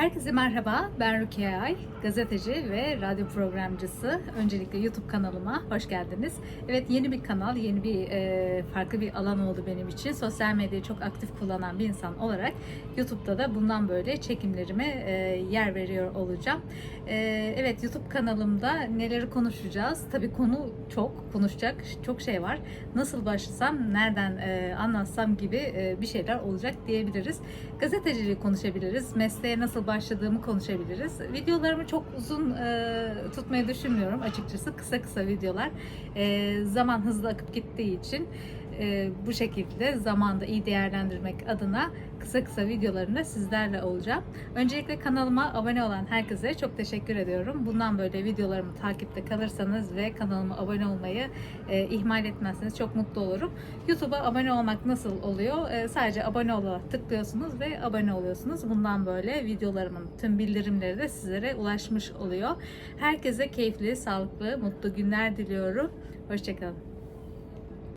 Herkese merhaba, ben Rukiye Ay, gazeteci ve radyo programcısı. Öncelikle YouTube kanalıma hoş geldiniz. Evet yeni bir kanal, yeni bir e, farklı bir alan oldu benim için. Sosyal medyayı çok aktif kullanan bir insan olarak YouTube'da da bundan böyle çekimlerime e, yer veriyor olacağım. E, evet YouTube kanalımda neleri konuşacağız? Tabii konu çok, konuşacak çok şey var. Nasıl başlasam, nereden e, anlatsam gibi e, bir şeyler olacak diyebiliriz. Gazeteciliği konuşabiliriz, mesleğe nasıl başladığımı konuşabiliriz. Videolarımı çok uzun e, tutmayı düşünmüyorum açıkçası. Kısa kısa videolar. E, zaman hızlı akıp gittiği için e, bu şekilde zamanda iyi değerlendirmek adına kısa kısa videolarında sizlerle olacağım. Öncelikle kanalıma abone olan herkese çok teşekkür ediyorum. Bundan böyle videolarımı takipte kalırsanız ve kanalıma abone olmayı e, ihmal etmezseniz çok mutlu olurum. YouTube'a abone olmak nasıl oluyor? E, sadece abone ol'a tıklıyorsunuz ve abone oluyorsunuz. Bundan böyle videolarımın tüm bildirimleri de sizlere ulaşmış oluyor. Herkese keyifli, sağlıklı, mutlu günler diliyorum. Hoşçakalın.